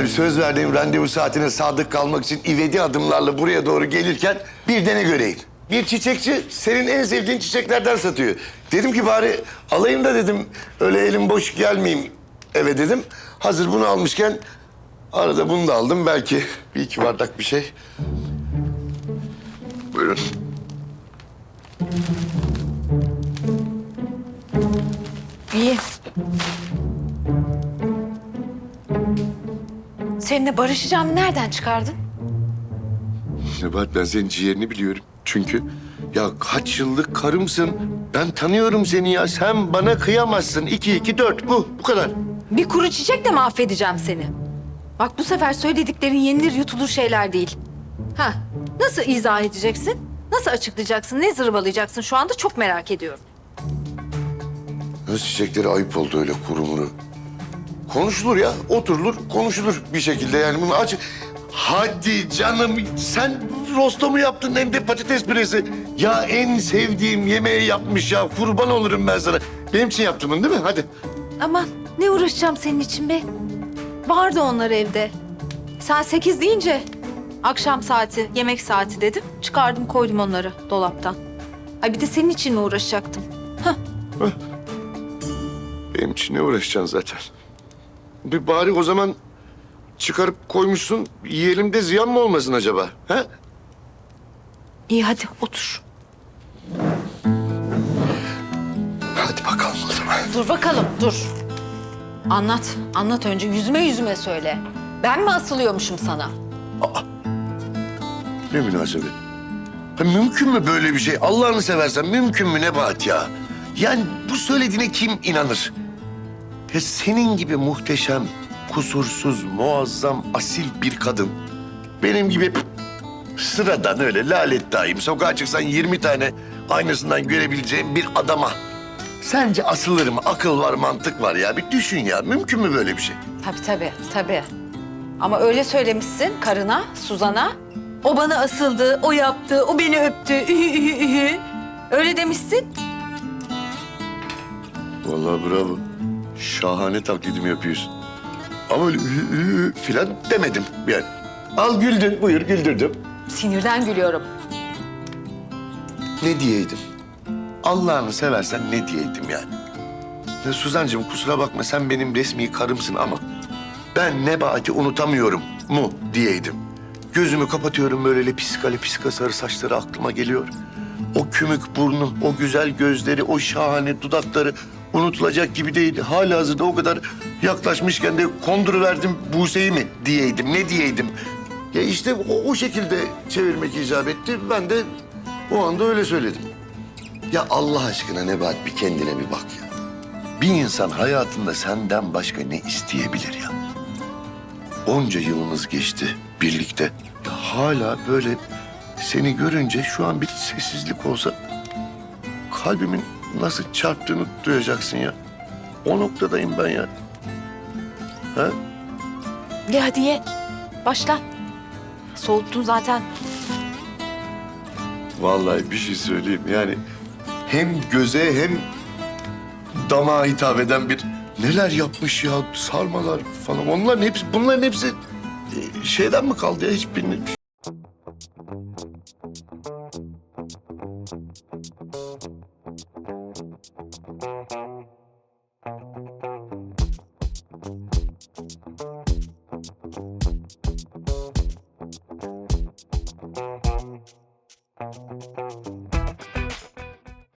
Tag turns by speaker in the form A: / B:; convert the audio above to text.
A: Yani söz verdiğim randevu saatine sadık kalmak için ivedi adımlarla buraya doğru gelirken bir dene göreyim. Bir çiçekçi senin en sevdiğin çiçeklerden satıyor. Dedim ki bari alayım da dedim öyle elim boş gelmeyeyim eve dedim. Hazır bunu almışken arada bunu da aldım. Belki bir iki bardak bir şey. Buyurun.
B: İyi. Seninle barışacağımı nereden çıkardın?
A: Nebahat ben senin ciğerini biliyorum. Çünkü ya kaç yıllık karımsın. Ben tanıyorum seni ya. Sen bana kıyamazsın. İki, iki, dört. Bu, bu kadar.
B: Bir kuru çiçekle mi affedeceğim seni? Bak bu sefer söylediklerin yenilir yutulur şeyler değil. Ha, nasıl izah edeceksin? Nasıl açıklayacaksın? Ne zırvalayacaksın şu anda çok merak ediyorum.
A: Nasıl çiçekleri ayıp oldu öyle kurumuru. Konuşulur ya. Oturulur, konuşulur bir şekilde yani. Bunu aç. Hadi canım sen rosto mu yaptın hem de patates püresi. Ya en sevdiğim yemeği yapmış ya. Kurban olurum ben sana. Benim için yaptın bunu değil mi? Hadi.
B: Aman ne uğraşacağım senin için be? Vardı onlar evde. Sen sekiz deyince akşam saati, yemek saati dedim. Çıkardım koydum onları dolaptan. Ay bir de senin için mi uğraşacaktım?
A: Benim için ne uğraşacaksın zaten? Bir bari o zaman çıkarıp koymuşsun. Yiyelim de ziyan mı olmasın acaba? Ha?
B: İyi hadi otur.
A: Hadi bakalım o zaman.
B: Dur bakalım dur. Anlat, anlat önce yüzüme yüzüme söyle. Ben mi asılıyormuşum sana?
A: Ne münasebet. Ha, mümkün mü böyle bir şey? Allah'ını seversen mümkün mü Nebahat ya? Yani bu söylediğine kim inanır? Ya senin gibi muhteşem, kusursuz, muazzam, asil bir kadın. Benim gibi sıradan öyle lalet daim. Sokağa çıksan 20 tane aynasından görebileceğim bir adama. Sence asılır mı? Akıl var, mantık var ya. Bir düşün ya. Mümkün mü böyle bir şey?
B: Tabii tabii, tabii. Ama öyle söylemişsin karına, Suzan'a. O bana asıldı, o yaptı, o beni öptü. Ühü, ühü, ühü. Öyle demişsin.
A: Vallahi bravo. Şahane taklidimi yapıyorsun. Ama öyle ü, ü, filan demedim yani. Al güldün, buyur güldürdüm.
B: Sinirden gülüyorum.
A: Ne diyeydim? Allah'ını seversen ne diyeydim yani? Ya Suzancığım kusura bakma sen benim resmi karımsın ama... ...ben Nebahat'i unutamıyorum mu diyeydim. Gözümü kapatıyorum böyle piskali piska sarı saçları aklıma geliyor. O kümük burnu, o güzel gözleri, o şahane dudakları unutulacak gibi değil. Halihazırda o kadar yaklaşmışken de konduruverdim Buse'yi mi diyeydim, ne diyeydim? Ya işte o, o şekilde çevirmek icap etti. Ben de o anda öyle söyledim. Ya Allah aşkına Nebahat bir kendine bir bak ya. Bir insan hayatında senden başka ne isteyebilir ya? Onca yılımız geçti birlikte. Ya hala böyle seni görünce şu an bir sessizlik olsa kalbimin nasıl çarptığını duyacaksın ya. O noktadayım ben ya. Ha?
B: Ye hadi ye. Başla. Soğuttun zaten.
A: Vallahi bir şey söyleyeyim yani hem göze hem damağa hitap eden bir neler yapmış ya sarmalar falan onların hepsi bunların hepsi e, şeyden mi kaldı ya hiçbirini Thank you.